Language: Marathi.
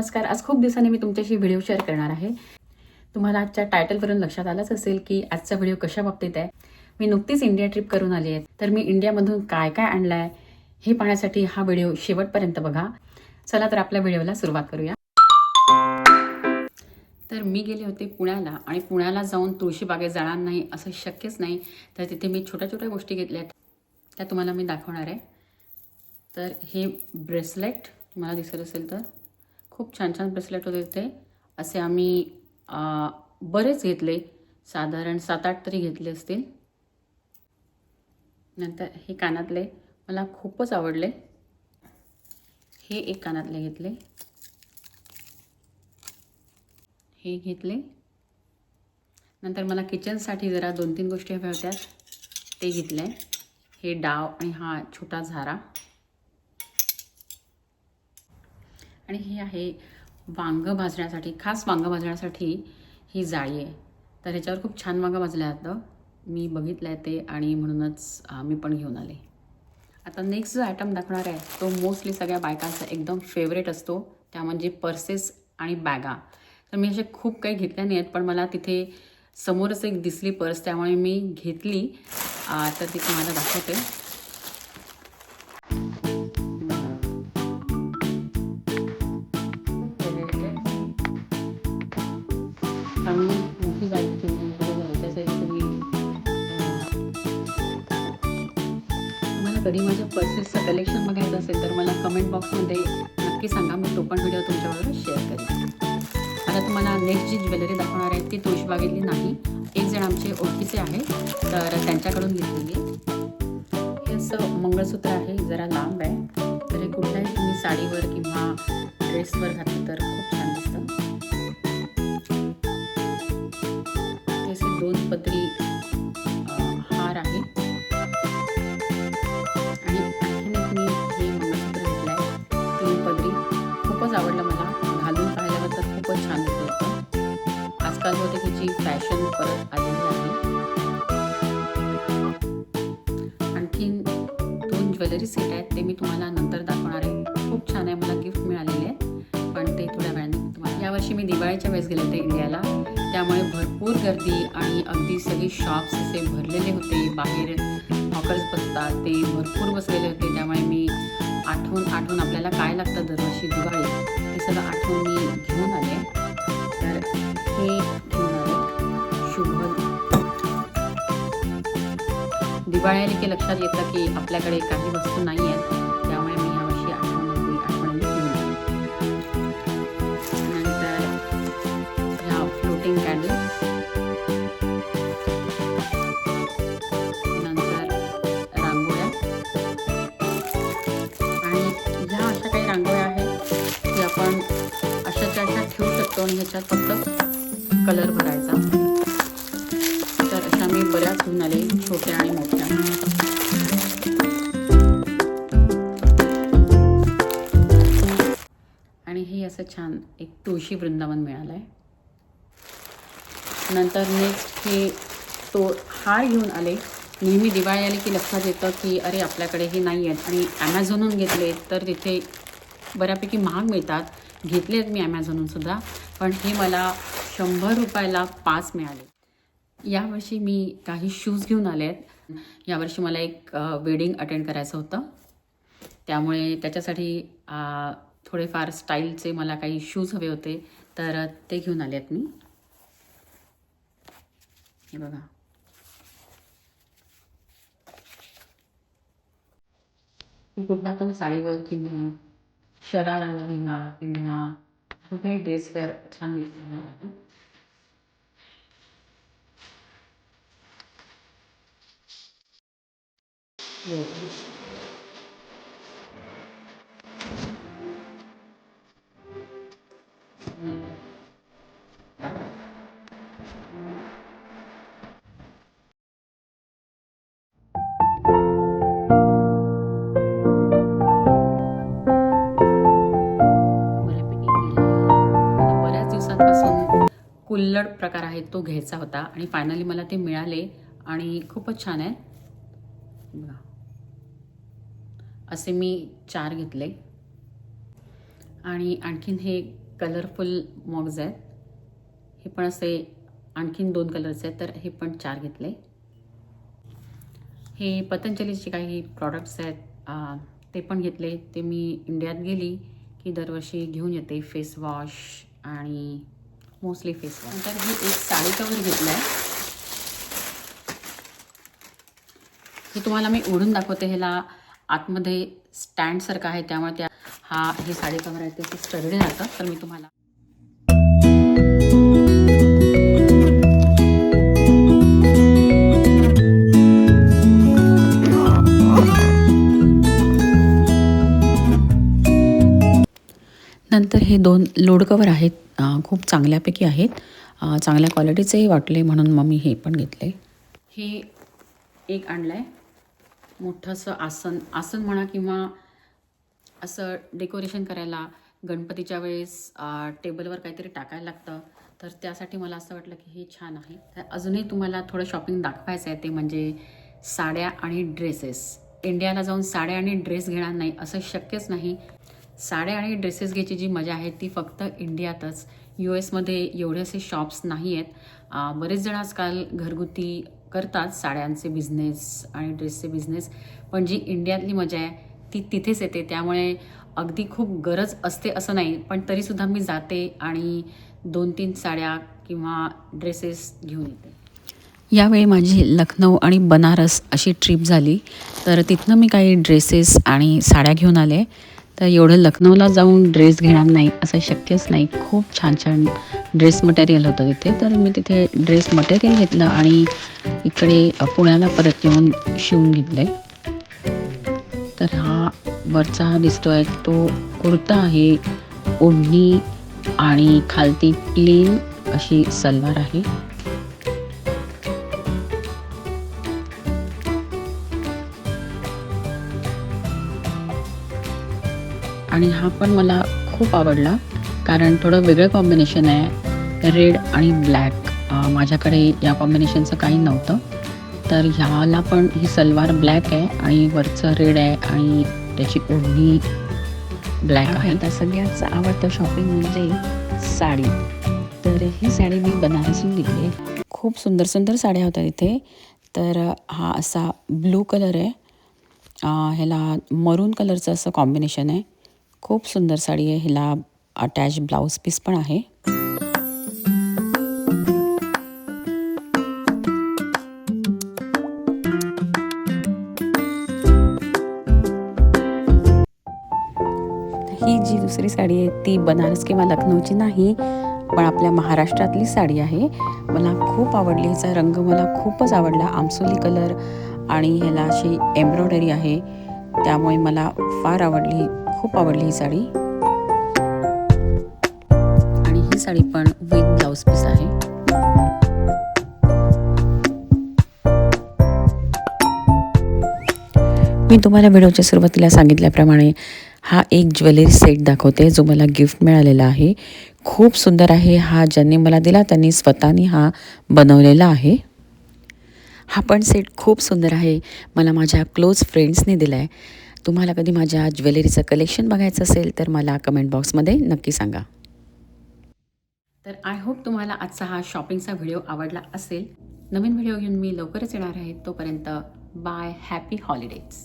नमस्कार. आज खूप दिवसांनी मी तुमच्याशी व्हिडिओ शेअर करणार आहे. तुम्हाला आजच्या टायटलवरून लक्षात आलंच असेल की आजचा व्हिडिओ कशा बाबतीत आहे. मी नुकतीच इंडिया ट्रिप करून आली आहे. तर मी इंडियामधून काय काय आणलं आहे हे पाहण्यासाठी हा व्हिडिओ शेवटपर्यंत बघा. चला तर आपल्या व्हिडिओला सुरुवात करूया. तर मी गेले होते पुण्याला आणि पुण्याला जाऊन तुळशीबागेत जाणार नाही असं शक्यच नाही. तर तिथे मी छोट्या छोट्या गोष्टी घेतल्या आहेत. त्या तुम्हाला मी दाखवणार आहे. तर हे ब्रेसलेट तुम्हाला दिसत असेल तर. खूप छान छान ब्रेसलेट होते तिथे. असे आम्ही बरेच घेतले. साधारण सात आठ तरी घेतले असतील. नंतर हे कानातले मला खूपच आवडले. हे एक कानातले घेतले. हे घेतले. नंतर मला किचनसाठी जरा दोन तीन गोष्टी हव्या होत्या. ते घेतले. हे डाव आणि हा छोटा झारा. आणि हे आहे वांग भाजण्यासाठी खास वांग भाजण्यासाठी ही जाळी आहे. तर ह्याच्यावर खूप छान वांग भाजलं जातं. मी बघितलं आहे ते आणि म्हणूनच मी पण घेऊन आले. आता नेक्स्ट जो आयटम दाखवणार आहे तो मोस्टली सगळ्या बायकांचा एकदम फेवरेट असतो. त्या म्हणजे पर्सेस आणि बॅगा. तर मी असे खूप काही घेतल्या नाही आहेत पण मला तिथे समोरच एक दिसली पर्स त्यामुळे मी घेतली. तर ती तुम्हाला दाखवते. कधी माझ्या पर्सेसचं कलेक्शन बघायचं असेल तर मला कमेंट बॉक्समध्ये नक्की सांगा. मी तो पण व्हिडिओ तुमच्याबरोबर शेअर करेन. आता तुम्हाला नेक्स्ट जी ज्वेलरी दाखवणार आहे ती तुळशीबागेतली नाही. एक जण आमचे ओळखीचे आहे तर त्यांच्याकडून घेतलेली हे असं मंगळसूत्र आहे. जरा लांब आहे. तर हे कुठल्याही तुम्ही साडीवर किंवा ड्रेसवर घातलं तर खूप छान दिसतं. फॅशन परत आलेली आहे. आणखीन दोन ज्वेलरी सेट आहेत ते मी तुम्हाला नंतर दाखवणार आहे. खूप छान आहे मला गिफ्ट मिळालेले आहे. पण ते थोड्या वेळाने तुम्हाला यावर्षी मी दिवाळीच्या वेळेस गेले होते इंडियाला. त्यामुळे भरपूर गर्दी आणि अगदी सगळे शॉप्स असे भरलेले होते. बाहेर हॉकर्स बसतात ते भरपूर बसलेले होते. त्यामुळे मी आठवून आठवून आपल्याला काय लागतं दरवर्षी दिवाळी ते सगळं आठवून मी घेऊन आले. तर हे दिवाळी की लक्षात येतं की आपल्याकडे काही वस्तू नाही आहेत. त्यामुळे मी यावर्षी आठवण आठवणी घेऊन नंतर ह्या फ्लोटिंग कॅन्डल नंतर रांगोळ्या. आणि ह्या अशा काही रांगोळ्या आहेत की आपण अशाच्या अशा ठेवू शकतो आणि ह्याच्यात फक्त कलर भरायचा. तर बऱ्याच घेऊन आले छोट्या आणि मोठ्या. आणि हे असं छान एक तुळशी वृंदावन मिळालं आहे नंतर नेक्स्ट हे तो हार घेऊन आले. नेहमी दिवाळी आली की लक्षात येतं की अरे आपल्याकडे हे नाही आहेत. आणि ॲमेझॉनहून घेतले तर तिथे बऱ्यापैकी महाग मिळतात. घेतले आहेत मी ॲमेझॉनहून सुद्धा. पण हे मला शंभर रुपयाला पाच मिळाले. यावर्षी मी काही शूज घेऊन आले आहेत. यावर्षी मला एक वेडिंग अटेंड करायचं होतं. त्यामुळे त्याच्यासाठी थोडेफार स्टाईलचे मला काही शूज हवे होते. तर ते घेऊन आले आहेत मी. हे बघा. कुठला पण साडीवर किंवा शरारावर किंवा किंवा कुठेही ड्रेसवर छान दिसतो बऱ्यापैकी म्हणजे बऱ्याच दिवसांपासून कुल्लड प्रकार आहे तो घ्यायचा होता आणि फायनली मला ते मिळाले आणि खूपच छान आहे. बघा. असे मी चार घेतले. आणि आणखीन हे कलरफुल मॉग्स आहेत. हे पण असे आणखीन दोन कलर्स आहेत तर हे पण चार घेतले. हे पतंजलीचे काही प्रॉडक्ट्स आहेत. ते पण घेतले. ते मी इंडियात गेली की दरवर्षी घेऊन येते. फेस वॉश आणि मोस्टली फेस वॉश नंतर ही एक साडी कवर घेतलं आहे. हे तुम्हाला मी ओढून दाखवते. ह्याला आतमध्ये स्टँडसारखं आहे त्यामुळे त्या हा हे साडी कवर आहे ते स्टडी राहतं तर मी तुम्हाला नंतर हे दोन लोड कवर आहेत खूप चांगल्यापैकी आहेत. चांगल्या क्वालिटीचेही वाटले म्हणून मग मी हे पण घेतले. हे एक आणलं आहे मोठंसं आसन आसन म्हणा किंवा असं डेकोरेशन करायला गणपतीच्या वेळेस टेबलवर काहीतरी टाकायला लागतं. तर त्यासाठी मला असं वाटलं की हे छान आहे. तर अजूनही तुम्हाला थोडं शॉपिंग दाखवायचं आहे ते म्हणजे साड्या आणि ड्रेसेस इंडियाला जाऊन साड्या आणि ड्रेस घेणार नाही असं शक्यच नाही. साड्या आणि ड्रेसेस घ्यायची जी मजा आहे ती फक्त इंडियातच यू एसमध्ये एवढे असे शॉप्स नाही आहेत बरेच जण आजकाल घरगुती करतात साड्यांचे बिझनेस आणि ड्रेसचे बिझनेस पण जी इंडियातली मजा आहे ती तिथेच येते. त्यामुळे अगदी खूप गरज असते असं नाही. पण तरीसुद्धा मी जाते आणि दोन तीन साड्या किंवा ड्रेसेस घेऊन येते. यावेळी माझी लखनौ आणि बनारस अशी ट्रिप झाली. तर तिथनं मी काही ड्रेसेस आणि साड्या घेऊन आले. तर एवढं लखनौला जाऊन ड्रेस घेणार नाही असं शक्यच नाही. खूप छान छान ड्रेस मटेरियल होतं तिथे. तर मी तिथे ड्रेस मटेरियल घेतलं आणि इकडे पुण्याला परत येऊन शिवून घेतले तर हा वरचा दिसतोय तो कुर्ता आहे ओढणी आणि खालती प्लेन अशी सलवार आहे. आणि हा पण मला खूप आवडला. कारण थोडं वेगळं कॉम्बिनेशन आहे. रेड आणि ब्लॅक माझ्याकडे या कॉम्बिनेशनचं काही नव्हतं. तर ह्याला पण ही सलवार ब्लॅक आहे आणि वरचं रेड आहे आणि त्याची ओढणी ब्लॅक आहे. आता सगळ्याच आवडतं शॉपिंग म्हणजे साडी. तर ही साडी मी बनारसून घेतली खूप सुंदर सुंदर साड्या होत्या इथे. तर हा असा ब्लू कलर आहे. ह्याला मरून कलरचं असं कॉम्बिनेशन आहे. खूप सुंदर साडी आहे. ह्याला अटॅच ब्लाऊज पीस पण आहे. ही जी दुसरी साडी आहे ती बनारस किंवा लखनौची नाही पण आपल्या महाराष्ट्रातली साडी आहे. मला खूप आवडली. हिचा रंग मला खूपच आवडला. आमसोली कलर आणि ह्याला अशी एम्ब्रॉयडरी आहे. त्यामुळे मला फार आवडली. खूप आवडली ही साडी. आणि ही साडी पण विथ ब्लाऊज पीस आहे. मी तुम्हाला व्हिडिओच्या सुरुवातीला सांगितल्याप्रमाणे हा एक ज्वेलरी सेट दाखवते जो मला गिफ्ट मिळालेला आहे. खूप सुंदर आहे हा ज्यांनी मला दिला त्यांनी स्वतःनी हा बनवलेला आहे. हा पण सेट खूप सुंदर आहे. मला माझ्या क्लोज फ्रेंड्सने दिला आहे तुम्हाला कधी माझ्या ज्वेलरीचं कलेक्शन बघायचं असेल तर मला कमेंट बॉक्समध्ये नक्की सांगा. तर आय होप तुम्हाला आजचा हा शॉपिंगचा व्हिडिओ आवडला असेल. नवीन व्हिडिओ घेऊन मी लवकरच येणार आहे. तोपर्यंत बाय हॅपी हॉलिडेज